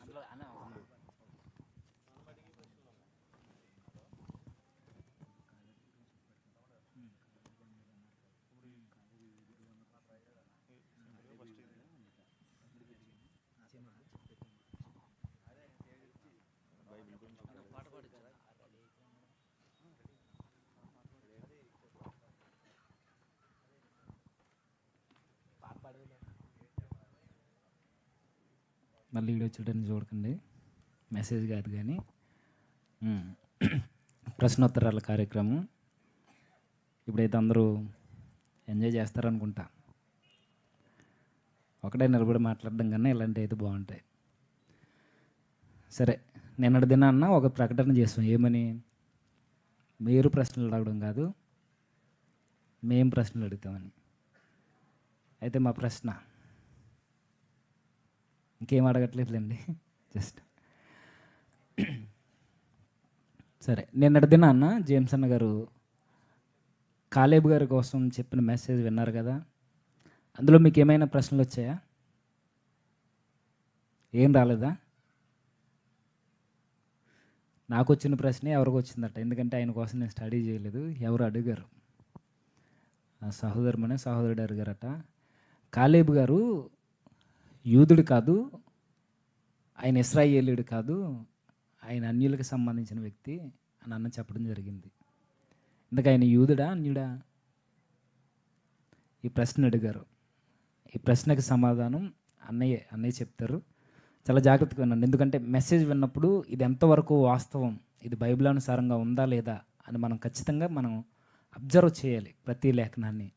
అందులో అన్న మళ్ళీ వీడియో చూడడానికి చూడకండి. మెసేజ్ కాదు కానీ. ప్రశ్నోత్తరాల కార్యక్రమం. ఇప్పుడైతే అందరూ ఎంజాయ్ చేస్తారనుకుంటా. ఒకటే నిలబడి మాట్లాడడం కన్నా ఇలాంటివి అయితే బాగుంటాయి. సరే నిన్నటి దినాన్న ఒక ప్రకటన చేస్తాం ఏమని? మీరు ప్రశ్నలు అడగడం కాదు మేము ప్రశ్నలు అడుగుతామని. అయితే మా ప్రశ్న ఇంకేం అడగట్లేదులేండి. జస్ట్. సరే నిన్నటి దినాన్న జేమ్స్ అన్న గారు కాలేబ్ గారి కోసం చెప్పిన మెసేజ్ విన్నారు కదా. అందులో మీకు ఏమైనా ప్రశ్నలు వచ్చాయా? ఏం రాలేదా? నాకు వచ్చిన ప్రశ్నే ఎవరికి వచ్చిందట. ఎందుకంటే ఆయన కోసం నేను స్టడీ చేయలేదు. ఎవరు అడిగారు? ఆ సహోదరుమనే సహోదరుడు అడిగారట. కాలేబు గారు యూదుడు కాదు ఆయన ఇస్రాయేలీడు కాదు ఆయన అన్యులకు సంబంధించిన వ్యక్తి అని అన్న చెప్పడం జరిగింది. ఇందుకు ఆయన యూదుడా అన్యుడా? ఈ ప్రశ్న అడిగారు. ఈ ప్రశ్నకి సమాధానం అన్నయ్య అన్నయ్య చెప్తారు. చాలా జాగ్రత్తగా వినండి. ఎందుకంటే మెసేజ్ విన్నప్పుడు ఇది ఎంతవరకు వాస్తవం ఇది బైబిల్ అనుసారంగా ఉందా లేదా అని మనం ఖచ్చితంగా మనం అబ్జర్వ్ చేయాలి ప్రతి లేఖనాన్ని.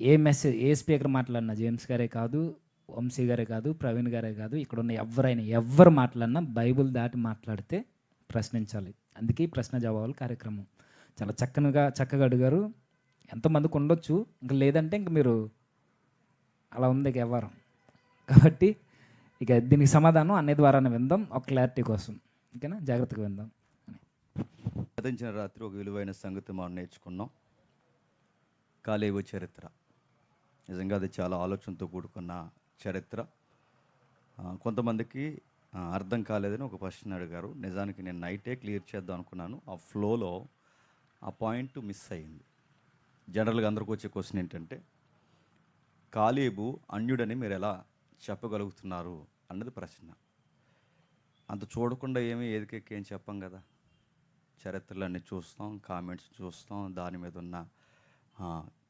ఏ మెసేజ్ ఏ స్పీకర్ మాట్లాడినా జేమ్స్ గారే కాదు వంశీ గారే కాదు ప్రవీణ్ గారే కాదు ఇక్కడ ఉన్న ఎవరైనా ఎవరు మాట్లాడినా బైబిల్ దాటి మాట్లాడితే ప్రశ్నించాలి. అందుకే ఈ ప్రశ్న జవాబుల కార్యక్రమం. చాలా చక్కనగా చక్కగా అడిగారు. ఎంతమందికి ఉండొచ్చు? ఇంకా లేదంటే ఇంక మీరు అలా ఉంది ఇక వ్యవహారం కాబట్టి ఇక దీనికి సమాధానం అన్ని ద్వారానే విందాం. ఒక క్లారిటీ కోసం. ఓకేనా? జాగ్రత్తగా విందాం. గతించిన రాత్రి ఒక విలువైన సంగతి మనం నేర్చుకున్నాం. కాలేవ చరిత్ర. నిజంగా అది చాలా ఆలోచనతో కూడుకున్న చరిత్ర. కొంతమందికి అర్థం కాలేదని ఒక క్వశ్చన్ అడిగారు. నిజానికి నేను నైటే క్లియర్ చేద్దాం అనుకున్నాను. ఆ ఫ్లోలో ఆ పాయింట్ మిస్ అయింది జనరల్గా అందరికి వచ్చే క్వశ్చన్ ఏంటంటే కాలేబు అన్యుడని మీరు ఎలా చెప్పగలుగుతున్నారు అన్నది ప్రశ్న. అంత చూడకుండా ఏమీ ఏదికెక్కేం చెప్పం కదా. చరిత్రలన్నీ చూస్తాం కామెంట్స్ చూస్తాం దాని మీద ఉన్న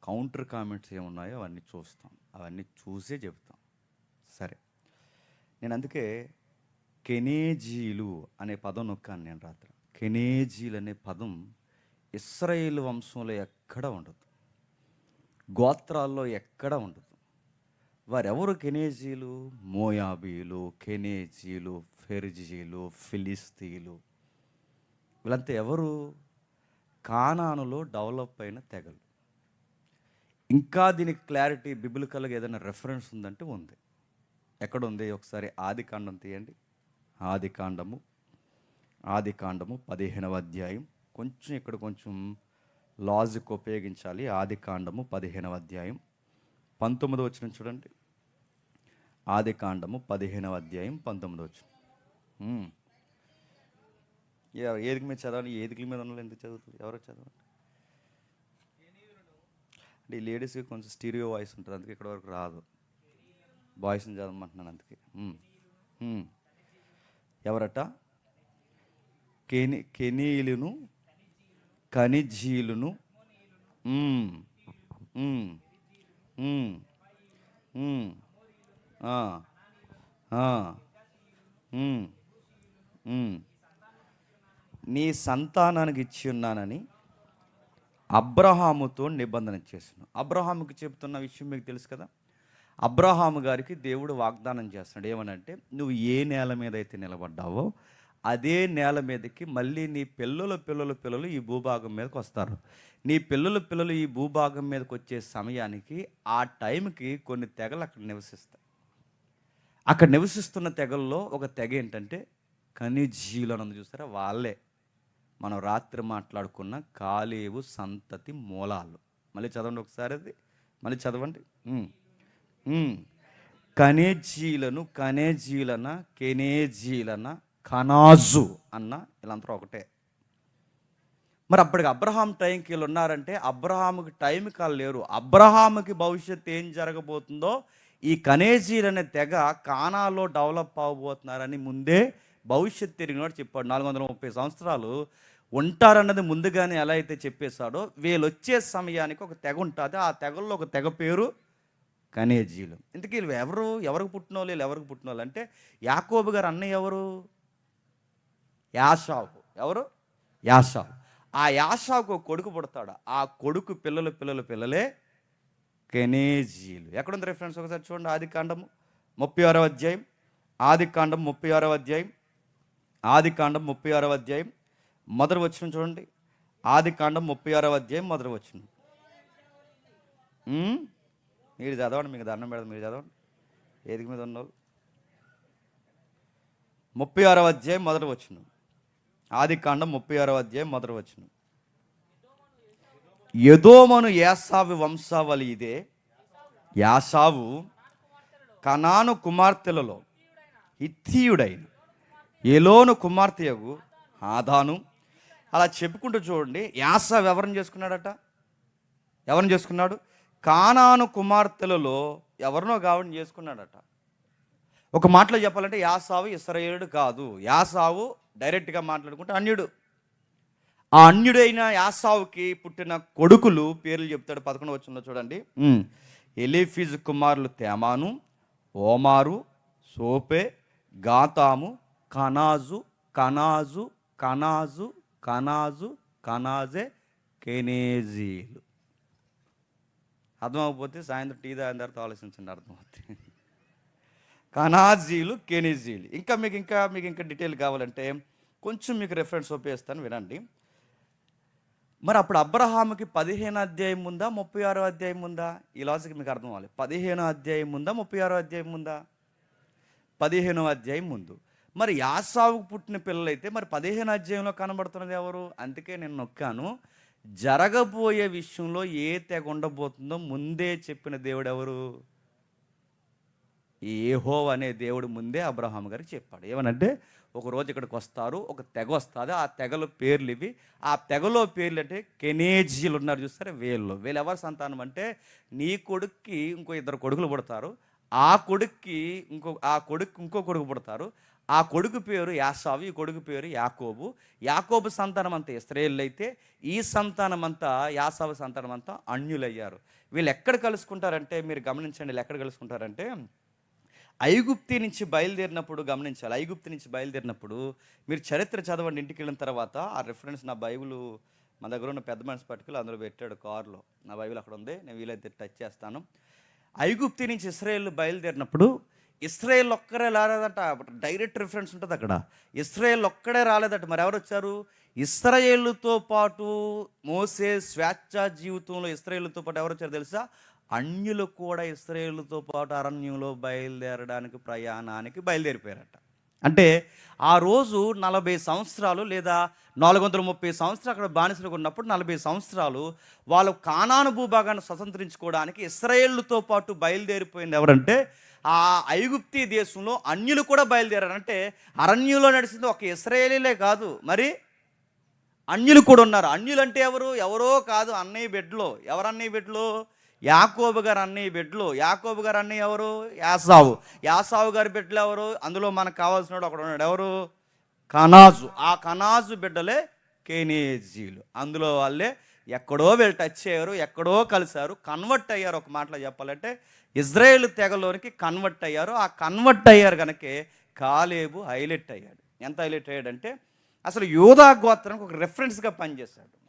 కౌంటర్ కామెంట్స్ ఏమున్నాయో అవన్నీ చూస్తాం. అవన్నీ చూసే చెప్తాం నేను అందుకే కెనేజీలు అనే పదం నొక్కాను నేను రాత్రి. కెనేజీలు అనే పదం ఇస్రాయేల్ వంశంలో ఎక్కడ ఉండదు. గోత్రాల్లో ఎక్కడ ఉండదు. వారెవరు కెనేజీలు? మోయాబీలు కెనేజీలు ఫెరిజీలు ఫిలిస్తీలు. వీళ్ళంతా ఎవరు? కానానులో డెవలప్ అయిన తెగలు. ఇంకా దీనికి క్లారిటీ బిబిలికల్గా ఏదైనా రెఫరెన్స్ ఉందంటే ఉంది. ఎక్కడ ఉంది ఒకసారి ఆది కాండం తీయండి. ఆది కాండము ఆది కాండము పదిహేనవ అధ్యాయం. కొంచెం ఇక్కడ కొంచెం లాజిక్ ఉపయోగించాలి. ఆది కాండము పదిహేనవ అధ్యాయం. పంతొమ్మిది వచ్చిన చూడండి. ఆది కాండము పదిహేనవ అధ్యాయం పంతొమ్మిది వచ్చిన ఏదికి మీద చదవాలి? ఏదికి మీద ఉన్న ఎందుకు చదువుతుంది? ఎవరో చదవండి? అంటే ఈ లేడీస్కి కొంచెం స్టీరియో వాయిస్ ఉంటుంది. అందుకే ఇక్కడ వరకు రాదు. బాయ్స్ని చదవమంటున్నాను అందుకే. ఎవరట? కెని కెనీలును ఖనిజీలును. నీ సంతానానికి ఇచ్చి ఉన్నానని అబ్రహాముతో నిబంధన చేస్తున్నాను అబ్రహాముకి చెప్తున్న విషయం మీకు తెలుసు కదా? అబ్రహాము గారికి దేవుడు వాగ్దానం చేస్తున్నాడు. ఏమనంటే నువ్వు ఏ నేల మీద అయితే నిలబడ్డావో అదే నేల మీదకి మళ్ళీ నీ పిల్లల పిల్లల పిల్లలు ఈ భూభాగం మీదకి వస్తారు. నీ పిల్లల పిల్లలు ఈ భూభాగం మీదకి వచ్చే సమయానికి ఆ టైంకి కొన్ని తెగలు అక్కడ నివసిస్తాయి. అక్కడ నివసిస్తున్న తెగల్లో ఒక తెగ ఏంటంటే ఖనిజీలు అన్నది చూస్తారా వాళ్ళే. మనం రాత్రి మాట్లాడుకున్న కాలేవు సంతతి మూలాలు. మళ్ళీ చదవండి ఒకసారి అది. మళ్ళీ చదవండి. కనేజీలను కనేజీలన కెనేజీలన కనాజు అన్న వీళ్ళంతా ఒకటే. మరి అప్పటికి అబ్రహాం టైంకి వీళ్ళు ఉన్నారంటే అబ్రహాముకి టైంకి వాళ్ళు లేరు. అబ్రహాముకి భవిష్యత్తు ఏం జరగబోతుందో ఈ కనేజీలు అనే తెగ కానాలో డెవలప్ అవ్వబోతున్నారని ముందే భవిష్యత్తు తిరిగినోడు చెప్పాడు. నాలుగు వందల ముప్పై సంవత్సరాలు ఉంటారన్నది ముందుగానే ఎలా అయితే చెప్పేశాడో వీళ్ళు వచ్చే సమయానికి ఒక తెగ ఉంటుంది. ఆ తెగల్లో ఒక తెగ పేరు కనేజీలు. ఇంతకీ వీళ్ళు ఎవరు? ఎవరికి పుట్టిన వాళ్ళు? వీళ్ళు ఎవరికి పుట్టిన వాళ్ళు? అంటే యాకోబు గారు అన్నయ్య ఎవరు? యాషావు. ఎవరు? యాషావు. ఆ యాషావుకు ఒక కొడుకు పుడతాడు. ఆ కొడుకు పిల్లలు పిల్లలు పిల్లలే కెనేజీలు. ఎక్కడుంది రిఫరెన్స్ ఒకసారి చూడండి. ఆది కాండము ముప్పై ఆరో అధ్యాయం. ఆది కాండం ముప్పై ఆరో అధ్యాయం. ఆది కాండం ముప్పై ఆరో అధ్యాయం. మొదటి వచ్చిన చూడండి. ఆది కాండం ముప్పై ఆరో అధ్యాయం మొదటి వచ్చిన మీరు చదవండి మీకు దండం పెడదు మీరు చదవండి. ఏది మీద ఉన్న ముప్పై ఆరో అధ్యాయం మొదట వచ్చిన ఆది కాండం ముప్పై ఆరో అధ్యాయం మొదట వచ్చిన యదోమను యాసావి వంశావళి ఇదే. యాసావు కనాను కుమార్తెలలో హిత్తీయుడైన ఎలోను కుమార్తెయగు ఆదాను. అలా చెప్పుకుంటూ చూడండి యాసావు ఎవరిని చేసుకున్నాడట? ఎవరిని చేసుకున్నాడు? కానాను కుమార్తెలలో ఎవరినో గావిని చేసుకున్నాడట. ఒక మాటలో చెప్పాలంటే యాసావు ఇస్రాయేలుడు కాదు. యాసావు డైరెక్ట్గా మాట్లాడుకుంటే అన్యుడు. ఆ అన్యుడైన యాసావుకి పుట్టిన కొడుకులు పేర్లు చెప్తాడు. పదకొండు వచ్చిందో చూడండి. ఉమ్. కుమారులు తేమాను ఓమారు సోపే గాతాము కనాజు కనాజు కనాజు కనాజు కనాజే కెనేజీలు. అర్థమవకపోతే సాయంత్రం టీ తాగిన తర్వాత ఆలోచించండి అర్థమవుతుంది. కనాజీలు కెనిజీలు. ఇంకా మీకు ఇంకా మీకు ఇంకా డీటెయిల్ కావాలంటే కొంచెం మీకు రెఫరెన్స్ ఉపయోగిస్తాను వినండి. మరి అప్పుడు అబ్రహాముకి పదిహేను అధ్యాయం ఉందా ముప్పై ఆరో అధ్యాయం ఉందా? ఈ లాజిక్ మీకు అర్థం అవ్వాలి. పదిహేనో అధ్యాయం ఉందా ముప్పై ఆరో అధ్యాయం ఉందా? పదిహేనో అధ్యాయం ముందు. మరి యాసావుకు పుట్టిన పిల్లలైతే మరి పదిహేను అధ్యాయంలో కనబడుతున్నది ఎవరు? అందుకే నేను నొక్కాను. జరగబోయే విషయంలో ఏ తెగ ఉండబోతుందో ముందే చెప్పిన దేవుడు ఎవరు? ఏహో అనే దేవుడు ముందే అబ్రహాం గారికి చెప్పాడు. ఏమనంటే ఒకరోజు ఇక్కడికి వస్తారు ఒక తెగ వస్తుంది ఆ తెగలో పేర్లు ఇవి. ఆ తెగలో పేర్లు అంటే కెనేజీలు ఉన్నారు చూస్తారా? వీళ్ళు. వీళ్ళు ఎవరి సంతానం అంటే నీ కొడుక్కి ఇంకో ఇద్దరు కొడుకులు పుడతారు ఆ కొడుక్కి ఇంకో ఆ కొడుక్కి ఇంకో కొడుకు పుడతారు ఆ కొడుకు పేరు యాసావు ఈ కొడుకు పేరు యాకోబు. యాకోబు సంతానం అంతా ఇస్రాయేల్ అయితే ఈ సంతానం అంతా యాసావు సంతానం అంతా అన్యులయ్యారు. వీళ్ళు ఎక్కడ కలుసుకుంటారంటే మీరు గమనించండి వీళ్ళు ఎక్కడ కలుసుకుంటారంటే ఐగుప్తి నుంచి బయలుదేరినప్పుడు గమనించాలి. ఐగుప్తి నుంచి బయలుదేరినప్పుడు మీరు చరిత్ర చదవండి ఇంటికి వెళ్ళిన తర్వాత ఆ రిఫరెన్స్ నా బైబుల్ మన దగ్గర ఉన్న పెద్ద మనిషి పట్టుకులు అందులో పెట్టాడు కారులో. నా బైబిల్ అక్కడ ఉంది నేను వీలైతే టచ్ చేస్తాను. ఐగుప్తి నుంచి ఇస్రాయేల్ బయలుదేరినప్పుడు ఇస్రాయేల్ ఒక్కరే రాలేదట. డైరెక్ట్ రిఫరెన్స్ ఉంటుంది అక్కడ. ఇస్రాయేల్ ఒక్కడే రాలేదట. మరి ఎవరు వచ్చారు? ఇస్రాయేలుతో పాటు మోసే స్వేచ్ఛ జీవితంలో ఇస్రాయేలుతో పాటు ఎవరు వచ్చారు తెలుసా? అన్యులు కూడా ఇస్రాయేలుతో పాటు అరణ్యంలో బయలుదేరడానికి ప్రయాణానికి బయలుదేరిపోయారట. అంటే ఆ రోజు నలభై సంవత్సరాలు లేదా నాలుగు వందల ముప్పై సంవత్సరాలు అక్కడ బానిసలుగా ఉన్నప్పుడు నలభై సంవత్సరాలు వాళ్ళు కానాను భూభాగాన్ని స్వతంత్రించుకోవడానికి ఇస్రాయేళ్ళతో పాటు బయలుదేరిపోయింది ఎవరంటే ఆ ఐగుప్తి దేశంలో అన్యులు కూడా బయలుదేరారు అంటే నడిచింది ఒక ఇస్రాయేలీలే కాదు. మరి అన్యులు కూడా ఉన్నారు. అన్యులు అంటే ఎవరు? ఎవరో కాదు. అన్నయ్య బిడ్డలో. ఎవరు అన్నయ్య బిడ్డలో? యాకోబు గారు అన్నయ్య బిడ్డలు. యాకోబు గారు అన్నయ్య ఎవరు? యాసావు. యాసావు గారి బిడ్డలు ఎవరు? అందులో మనకు కావాల్సిన ఒకడు ఉన్నాడు. ఎవరు? కనాజు. ఆ కనాజు బిడ్డలే కేనేజీలు. అందులో వాళ్ళే ఎక్కడో వీళ్ళు టచ్ అయ్యారు. ఎక్కడో కలిశారు. కన్వర్ట్ అయ్యారు. ఒక మాటలో చెప్పాలంటే ఇజ్రాయేల్ తెగలోనికి కన్వర్ట్ అయ్యారు. ఆ కన్వర్ట్ అయ్యారు కనుకే కాలేబు హైలైట్ అయ్యాడు. ఎంత హైలైట్ అయ్యాడంటే అసలు యోధా గోత్రానికి ఒక రెఫరెన్స్గా పనిచేశాడు.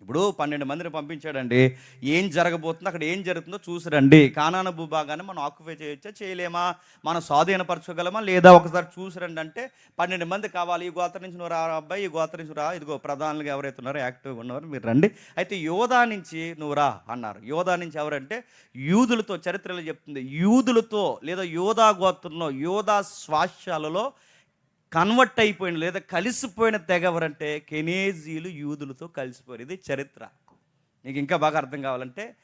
ఇప్పుడు పన్నెండు మందిని పంపించాడండి. ఏం జరగబోతుందో అక్కడ ఏం జరుగుతుందో చూసిరండి. కానాన భూభాగాన్ని మనం ఆక్యుపై చేయొచ్చా చేయలేమా? మనం స్వాధీనపరచుకోగలమా? లేదా ఒకసారి చూసిరండి అంటే పన్నెండు మంది కావాలి ఈ గోత్ర నుంచి నువ్వు రా అబ్బాయి ఈ గోత్ర నుంచి రా ఇదిగో ప్రధానులుగా ఎవరైతే ఉన్నారో యాక్టివ్గా ఉన్నారో మీరు రండి. అయితే యోధా నుంచి నువ్వు రా అన్నారు. యోధా నుంచి ఎవరంటే యూదులతో చరిత్రలో చెప్తుంది. యూదులతో లేదా యోధా గోత్రంలో యోధా స్వాస్యాలలో కన్వర్ట్ అయిపోయిన లేదా కలిసిపోయిన తెగ ఎవరంటే కెనేజీలు యూదులతో కలిసిపోయారు. ఇది చరిత్ర. నీకు ఇంకా బాగా అర్థం కావాలంటే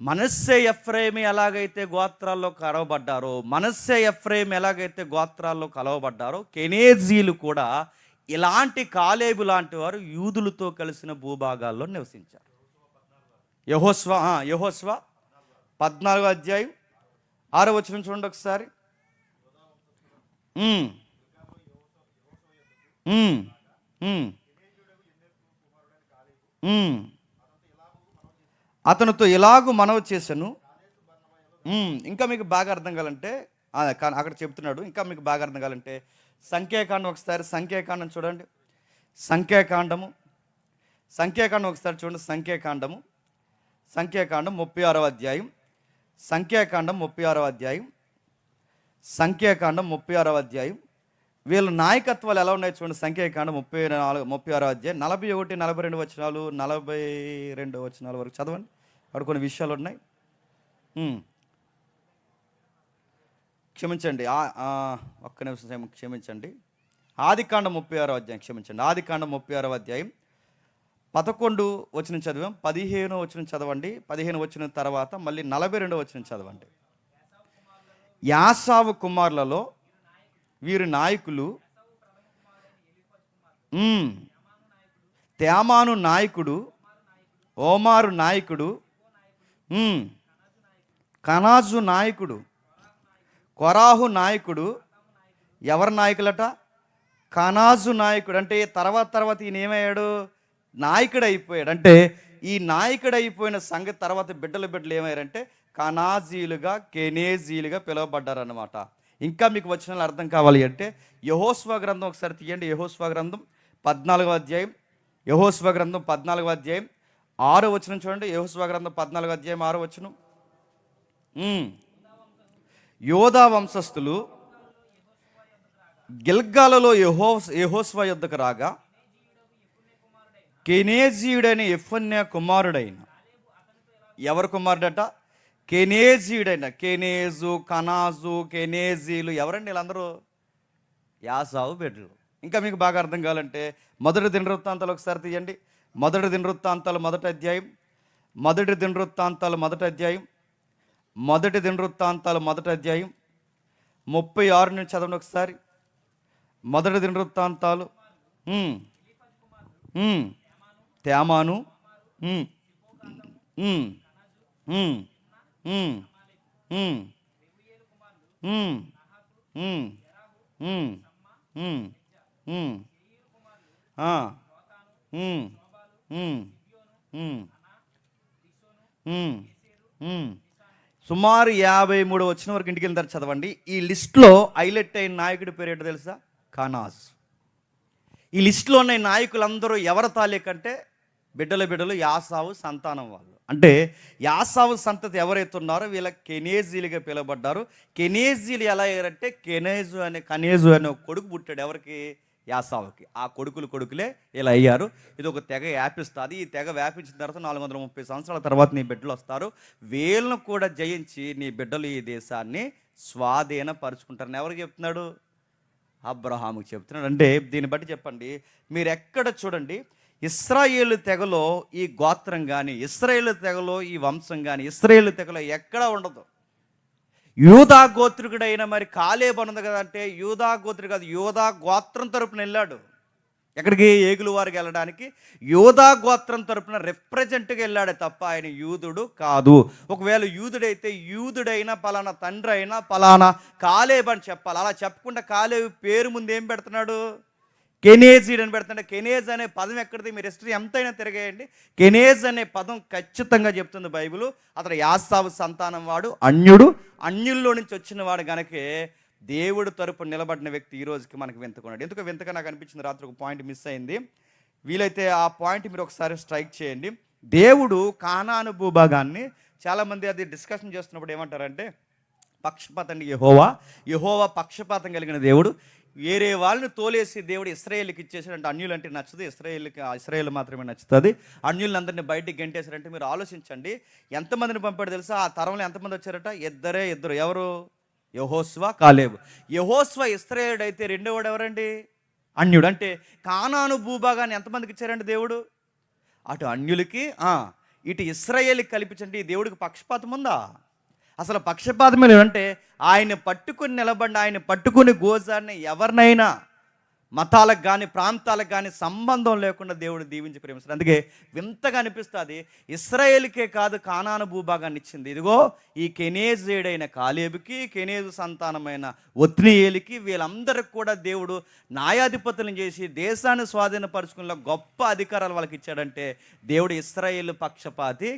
మనస్సే ఎఫ్రేమి ఎలాగైతే గోత్రాల్లో కలవబడ్డారో మనస్సే ఎఫ్రేమి ఎలాగైతే గోత్రాల్లో కలవబడ్డారో కెనేజీలు కూడా ఇలాంటి కాలేబు లాంటి వారు యూదులతో కలిసిన భూభాగాల్లో నివసించారు. యహోస్వ యహోస్వ పద్నాలుగో అధ్యాయం ఆరో వచ్చిన చూడండి ఒకసారి. అతనితో ఎలాగూ మనవి చేశాను. ఇంకా మీకు బాగా అర్థం కావాలంటే కా- అక్కడ చెప్తున్నాడు. ఇంకా మీకు బాగా అర్థం కావాలంటే సంఖ్యాకాండం ఒకసారి సంఖ్యాకాండం చూడండి. సంఖ్యాకాండము సంఖ్యాకాండం ఒకసారి చూడండి. సంఖ్యాకాండము సంఖ్యాకాండం ముప్పై ఆరవ అధ్యాయం. సంఖ్యాకాండం ముప్పై ఆరవ అధ్యాయం. సంఖ్యాకాండం ముప్పై ఆరవ అధ్యాయం. వీళ్ళ నాయకత్వాలు ఎలా ఉన్నాయి చూడండి. సంఖ్యాకాండం ముప్పై నాలుగు ముప్పై ఆరో అధ్యాయం. నలభై ఒకటి నలభై రెండు వచనాలు నలభై రెండు వచనాల వరకు చదవండి. అక్కడ కొన్ని విషయాలు ఉన్నాయి. క్షమించండి. ఒక్క నిమిషం క్షమించండి. ఆదికాండం ముప్పై ఆరో అధ్యాయం క్షమించండి. ఆదికాండం ముప్పై ఆరో అధ్యాయం. పదకొండు వచ్చిన చదివాం. పదిహేను వచ్చిన చదవండి. పదిహేను వచ్చిన తర్వాత మళ్ళీ నలభై రెండు వచ్చిన చదవండి. యాసావు కుమారులలో వీరి నాయకులు. తేమాను నాయకుడు. ఓమారు నాయకుడు. కనాజు నాయకుడు. కొరాహు నాయకుడు. ఎవరి నాయకులట? కనాజు నాయకుడు. అంటే తర్వాత తర్వాత ఈయన ఏమయ్యాడు? నాయకుడు అయిపోయాడు అంటే ఈ నాయకుడు అయిపోయిన సంగతి తర్వాత బిడ్డల బిడ్డలు ఏమయ్యారంటే కనాజీలుగా కెనేజీలుగా పిలువబడ్డారన్నమాట. ఇంకా మీకు వచ్చిన అర్థం కావాలి అంటే యహోస్వ గ్రంథం ఒకసారి తీయండి. యహోస్వ గ్రంథం పద్నాలుగో అధ్యాయం. యహోస్వ గ్రంథం పద్నాలుగో అధ్యాయం. ఆరో వచనం చూడండి. యహోస్వ గ్రంథం పద్నాలుగో అధ్యాయం ఆరో వచనం. యోధా వంశస్థులు గిల్గాలలో యహో యహోస్వ యుద్ధకు రాగా కెనేజీయుడైన ఎఫన్య కుమారుడైన ఎవరు కుమారుడట? కెనేజీయుడైన కెనేజు కనాజు కెనేజీలు ఎవరండి వీళ్ళందరూ? యాసావు బిడ్డలు ఇంకా మీకు బాగా అర్థం కావాలంటే మొదటి దినవృత్తాంతాలు ఒకసారి తీయండి. మొదటి దినవృత్తాంతాలు మొదటి అధ్యాయం. మొదటి దినవృత్తాంతాలు మొదటి అధ్యాయం. మొదటి దినవృత్తాంతాలు మొదటి అధ్యాయం. ముప్పై ఆరు నుంచి చదవండి ఒకసారి. మొదటి దినవృత్తాంతాలు. తేమాను. సుమారు యాభై మూడు వచ్చిన వరకు ఇంటికి వెళ్ళిన తర్వాత చదవండి ఈ లిస్ట్లో హైలైట్ అయిన నాయకుడి పేరు ఏంటో తెలుసా ఖానాస్ ఈ లిస్టులో ఉన్న నాయకులందరూ ఎవరి తాలూకంటే బిడ్డల బిడ్డలు యాసావు సంతానం వాళ్ళు. అంటే యాసావు సంతతి ఎవరైతే ఉన్నారో వీళ్ళ కెనేజీలుగా పిలువబడ్డారు. కెనేజీలు ఎలా అయ్యారంటే కెనేజు అనే కనేజు అనే కొడుకు పుట్టాడు ఎవరికి? యాసావుకి. ఆ కొడుకులు కొడుకులే ఇలా అయ్యారు. ఇది ఒక తెగ వ్యాపిస్తుంది. ఈ తెగ వ్యాపించిన తర్వాత నాలుగు వందల ముప్పై సంవత్సరాల తర్వాత నీ బిడ్డలు వస్తారు. వీళ్ళను కూడా జయించి నీ బిడ్డలు ఈ దేశాన్ని స్వాధీనపరుచుకుంటారని ఎవరికి చెప్తున్నాడు? అబ్రహాముకి చెప్తున్నాడు. అంటే దీన్ని బట్టి చెప్పండి. మీరు ఎక్కడ చూడండి ఇస్రాయేలు తెగలో ఈ గోత్రం కానీ ఇస్రాయేలు తెగలో ఈ వంశం కానీ ఇస్రాయేలు తెగలో ఎక్కడ ఉండదు. యూదా గోత్రికుడైన మరి కాలేబు ఉన్నది కదా అంటే యూదా గోత్రిక కాదు యూదా గోత్రం తరపున వెళ్ళాడు. ఎక్కడికి? ఏగులు వారికి వెళ్ళడానికి. యూదా గోత్రం తరపున రిప్రజెంట్గా వెళ్ళాడే తప్ప ఆయన యూదుడు కాదు. ఒకవేళ యూదుడైతే యూదుడైనా పలానా తండ్రి అయినా పలానా కాలేబ్ అని చెప్పాలి. అలా చెప్పకుండా కాలేబు పేరు ముందు ఏం పెడుతున్నాడు? కెనేజీడ్ అని పెడుతుంటే కెనేజ్ అనే పదం ఎక్కడిది? మీరు హిస్టరీ ఎంతైనా తిరగేయండి. కెనేజ్ అనే పదం ఖచ్చితంగా చెప్తుంది బైబిల్. అతడు యాసావు సంతానం వాడు అన్యుడు అన్యుల్లో నుంచి వచ్చిన వాడు గనకే దేవుడు తరపు నిలబడిన వ్యక్తి ఈ రోజుకి మనకు వింతకున్నాడు. ఎందుకు వింతగా నాకు అనిపించింది రాత్రి ఒక పాయింట్ మిస్ అయింది. వీలైతే ఆ పాయింట్ మీరు ఒకసారి స్ట్రైక్ చేయండి. దేవుడు కానాను భూభాగాన్ని చాలామంది అది డిస్కషన్ చేస్తున్నప్పుడు ఏమంటారంటే పక్షపాతం యహోవా యహోవా పక్షపాతం కలిగిన దేవుడు. వేరే వాళ్ళని తోలేసి దేవుడు ఇస్రాయేల్కి ఇచ్చేసాడంటే అన్యులు అంటే నచ్చదు. ఇస్రాయేల్కి ఇస్రాయేల్ మాత్రమే నచ్చుతుంది. అన్యులందరినీ బయటికి గెంటేశారంటే మీరు ఆలోచించండి. ఎంతమందిని పంపాడు తెలుసా? ఆ తరంలో ఎంతమంది వచ్చారట? ఇద్దరే ఇద్దరు. ఎవరు? యహోస్వ కాలేబు. యహోస్వ ఇస్రాయేలుడు అయితే రెండోవాడు ఎవరండి? అన్యుడు. అంటే కానాను భూభాగాన్ని ఎంతమందికి ఇచ్చారండి దేవుడు? అటు అన్యులకి ఇటు ఇస్రాయేల్కి కల్పించండి. దేవుడికి పక్షపాతం ఉందా? అసలు పక్షపాతం అంటే ఆయన పట్టుకుని నిలబడి ఆయన పట్టుకుని గోజాన్ని ఎవరినైనా మతాలకు కానీ ప్రాంతాలకు కానీ సంబంధం లేకుండా దేవుడు దీవించి ప్రేమిస్తారు అందుకే వింతగా అనిపిస్తుంది ఇస్రాయేల్కే కాదు కానాను భూభాగాన్ని ఇచ్చింది. ఇదిగో ఈ కెనేజేడైన కాలేబుకి కెనేజు సంతానమైన ఒత్నియేలికి వీళ్ళందరికి కూడా దేవుడు న్యాయాధిపతులను చేసి దేశాన్ని స్వాధీనపరచుకునే గొప్ప అధికారాలు వాళ్ళకి ఇచ్చాడంటే దేవుడు ఇస్రాయేల్ పక్షపాతి.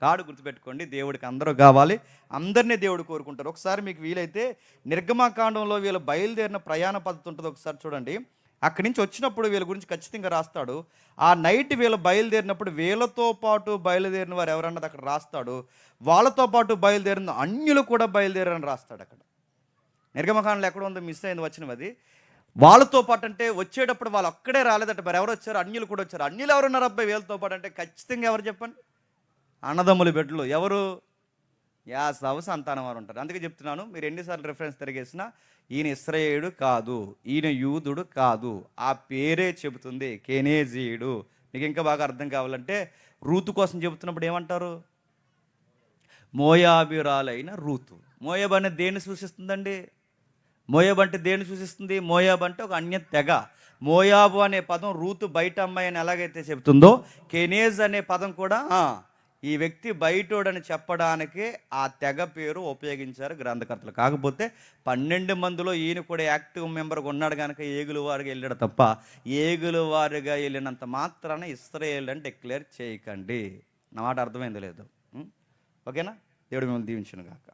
కాడు గుర్తుపెట్టుకోండి దేవుడికి అందరూ కావాలి. అందరినీ దేవుడు కోరుకుంటారు. ఒకసారి మీకు వీలైతే నిర్గమాకాండంలో వీళ్ళు బయలుదేరిన ప్రయాణ పద్ధతి ఉంటుంది ఒకసారి చూడండి. అక్కడి నుంచి వచ్చినప్పుడు వీళ్ళ గురించి ఖచ్చితంగా రాస్తాడు. ఆ నైట్ వీళ్ళు బయలుదేరినప్పుడు వీళ్ళతో పాటు బయలుదేరిన వారు ఎవరన్నది అక్కడ రాస్తాడు. వాళ్ళతో పాటు బయలుదేరిన అన్యులు కూడా బయలుదేరని రాస్తాడు అక్కడ. నిర్గమకాండలు ఎక్కడ ఉందో మిస్ అయింది వచ్చినవి అది. వాళ్ళతో పాటు అంటే వచ్చేటప్పుడు వాళ్ళు అక్కడే రాలేదట. మరి ఎవరు వచ్చారు? అన్యులు కూడా వచ్చారు. అన్యులు ఎవరున్నారు అబ్బాయి? వీళ్ళతో పాటు అంటే ఖచ్చితంగా ఎవరు చెప్పండి? అన్నదమ్ముల బిడ్డలు ఎవరు? యాసవ సంతానం వారు ఉంటారు. అందుకే చెప్తున్నాను మీరు ఎన్నిసార్లు రిఫరెన్స్ తిరిగేసినా ఈయన ఇస్రయేయుడు కాదు ఈయన యూదుడు కాదు. ఆ పేరే చెబుతుంది కెనేజీయుడు. మీకు ఇంకా బాగా అర్థం కావాలంటే రూతు కోసం చెబుతున్నప్పుడు ఏమంటారు? మోయాబిరాలైన రూతు. మోయాబ్ అనేది దేన్ని సూచిస్తుందండి? మోయాబ్ అంటే దేన్ని సూచిస్తుంది? మోయాబ్ అంటే ఒక అన్య తెగ. మోయాబు అనే పదం రూతు బయట అమ్మాయి అని ఎలాగైతే చెబుతుందో కెనేజ్ అనే పదం కూడా ఈ వ్యక్తి బయటోడని చెప్పడానికే ఆ తెగ పేరు ఉపయోగించారు గ్రంథకర్తలు. కాకపోతే పన్నెండు మందిలో ఈయన కూడా యాక్టివ్ మెంబర్గా ఉన్నాడు కనుక ఏగులు వారిగా వెళ్ళాడు తప్ప ఏగులు వారిగా వెళ్ళినంత మాత్రాన ఇస్రాయేల్ అని డిక్లేర్ చేయకండి. నా మాట అర్థమైంది లేదు? ఓకేనా? దేవుడు మిమ్మల్ని దీవించను కాక